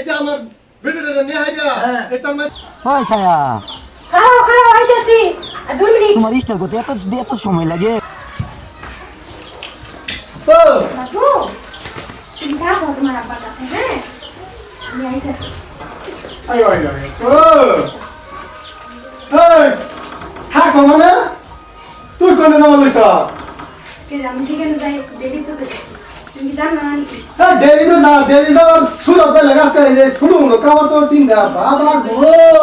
এই যে আমার ভিডিওটা নিয়ে হ্যাঁ। এটার মধ্যে হয় ছায়া। খাও খাও আইতাছি। আর দুই মিনিট। তোমার স্টাইল করতে এত এত সময় লাগে। ও। বাবু তুমি থাকো তোমার আব্বার কাছে হ্যাঁ? আমি আইতাছি। আয় আয় আয়। ও। এই থাকো মানে তুই কোনে নাম লইছ? কে আমি যাই দেরি তো ডেলি তো না ডেলি তো শুরু করে লাগাস এই যে শুরু হলো কাবার তো তিন দা বাবা গো।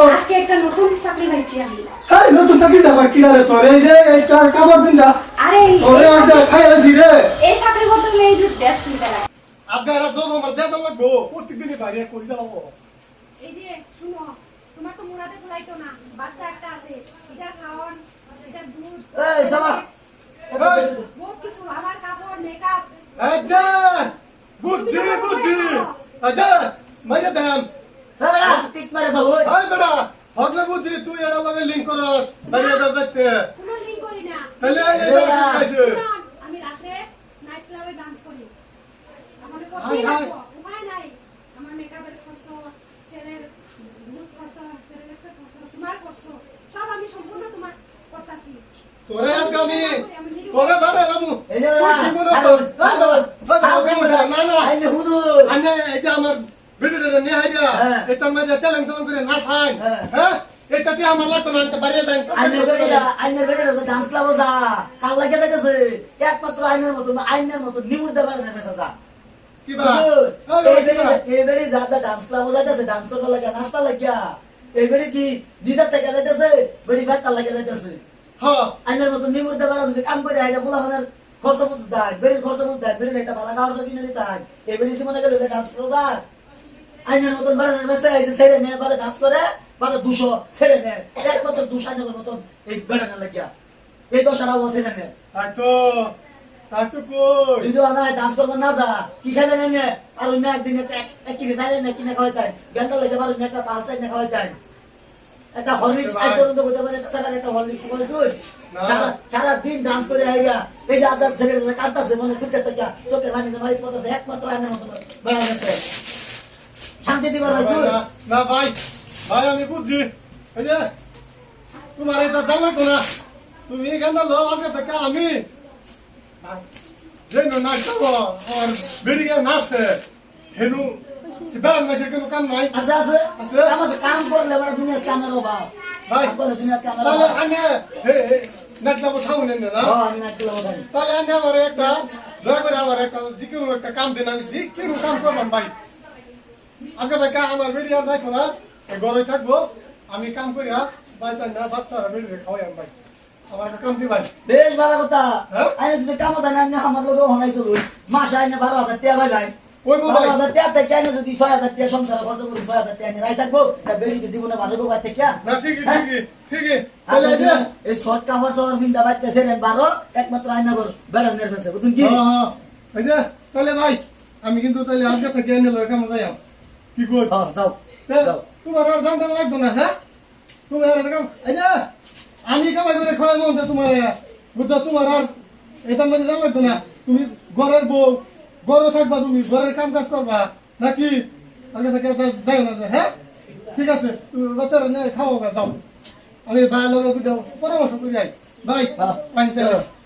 আজকে একটা নতুন চাকরি পাইছি আমি। এই নতুন চাকরি দা কিনারে তোর এই যে এটা কাবার দিন দা আরে এই- তোরে আজ খাই আছি রে। এই চাকরি করতে এই যে ড্রেস কিনতে লাগে। আপনারা জব আমার দেশ লাগবো প্রত্যেকদিনই বাইরে কই যাব। এই যে শুনো তোমার তো মুরাদে ফুলাইতো না বাচ্চা একটা আছে এটা খাওয়ান এটা দুধ এই শালা বহুত কিছু আমার কাপড় মেকআপ আচ্ছা বুদ্ধি বুদ্ধি আচ্ছা মাইরে দাম হ্যাঁ বেটা টিক মারে দাও ওই হাই বেটা হগলে বুদ্ধি তুই এর লগে লিংক করস বাইরে যা যাইতে কোনো লিঙ্ক করি না। তাহলে এই শুনুন, আমি রাতে নাইট ক্লাবে ডান্স করি। আমার করতেই উপায় নাই। আমার মেকআপের খরচ ছেলের দুধ খরচ ছেলের লেক্সের খরচ তোমার খরচ সব আমি সম্পূর্ণ তোমার করতেছি। তোরে আজ আমি তোরে বাড়ে রামু এই যে তুই কি কর? না না এই যে হুদুর আনে এই যে আমার ভিডিওটা নিয়ে হাইরা হ্যাঁ। এটার মধ্যে টেলেন করে নাচাই। হ্যাঁ। হ্যাঁ? এটা আমার লাগতো না এটা বাইরে যাই আইনের বেড়ে আইনের বেড়ে ডান্স ক্লাবও যা কাল লাগে যাইতেছে একমাত্র আইনের মতো আইনের মতো নিমুর দেবার না মেসা যা। কি বা? এই বেড়ে এই বেড়ে যা যা ডান্স ক্লাবও যাইতেছে ডান্স করবার লাগে নাচবা লাগিয়া এই কি নিজের থেকে যাইতেছে? বেড়ি ব্যাগটা লাগে যাইতেছে। হ্যাঁ আইনের মতো নিমুর দেবার যদি কাম করে আইটা পোলা মানের খরচ বুঝতে দেয় বেড়ির খরচ বুঝতে দেয় বেড়ির একটা ভালো খাওয়ার কিনে দিতে হয়। জীবনে গেলে ডান্স করবা আইনের মতন বেড়ানোর মেসে আইসে ছেড়ে নেয় বাদে ডান্স করে বাদে দুশো ছেড়ে নেয় একমাত্র দুশো আইনের মতন এই বেড়ানোর লাগিয়া। এই দশাটা ও ছেড়ে নেয় তাই তো কই? না ডান্স করব না যা। কি খাবে না আর অন্য একদিন একটা এক- এক কেজি চাইলে না কিনে খাওয়াই তাই গেন্দা লেগে পারো একটা পাল চাই না খাওয়াই তাই একটা হরলিক্স আজ পর্যন্ত করতে পারে একটা একটা হরলিক্স করেছুই। সারা দিন ডান্স করে আইগা এই যে আজাদ ছেলেটা কাঁদতাছে মনে দুঃখের থেকে চোখের পানিতে মারি পড়তেছে একমাত্র আইনের মতো বেড়া গেছে। শান্তি দিবার ভাই না ভাই। ভাই আমি বুঝছি। এই যে তোমার এটা জানা তো না। তুমি এখানে লো আজকে থেকে আমি যে নাচ যাব আর বেরিয়ে নাচে হেনু বেড়ান নাচে কোনো কাম নাই। আছে আছে। আছে? আছে কাম করলে মানে দুনিয়ার কামের অভাব ভাই। দুনিয়ার কামের অভাব আনে নাচ যাব ছাউনে না। আমি করব ভাই তাহলে আনে আমার একটা দয়া করে আমার একটা যে কোনো একটা কাম দিন। আমি যে কোনো কাম করলাম ভাই। আজকে থেকে আমার বেরিয়ে যাইতো না। ঘরে থাকব। আমি কাম করি আর বাড়িতে না বাচ্চারা বেরিয়ে খাওয়াই আমি ভাই। আমার একটা কাম দিই ভাই। বেশ ভালো কথা? আইনে যদি কামত আনে আইনে আমার লোক হনাই চলু মাসে আইনে বারো হাজার টাকা ভাই ভাই। ওই গো বারো ভাই হাজার টাকা থেকে আইনে যদি ছয় হাজার টাকা সংসার খরচ করি ছয় হাজার টাকা আইনে রাই থাকব। তা বেড়ি কি জীবনে ভালো ভাই থেকে না ঠিকই ঠিকই ঠিকই। আর তাহলে এই যে এই শর্ট কাপড় শহর বিন্দা বাইতে সেরেন বারো একমাত্র আইনা কর বেড়া নেরবেছে বুঝুন কি? হ্যাঁ, হ্যাঁ। এই যে তাহলে ভাই আমি কিন্তু তাহলে আজকে থেকে এনে লোক কাম যাই কি কর হ্যাঁ যাও। যাও। তোমার আর জানতে লাগতো না হ্যাঁ? তুমি আর এই যে আমি কামাই করে খাওয়াই মন তোমার বুঝছ? তোমার আর এটার মধ্যে জান লাগতো না। তুমি ঘরের বউ ঘরে থাকবা তুমি ঘরের কাম কাজ করবা নাকি? আগে থেকে যাই না হ্যাঁ? ঠিক আছে বাচ্চারা খাওয়া যাও। আমি ভাই লোক পরামর্শ করি যাই। ভাই হ্যাঁ।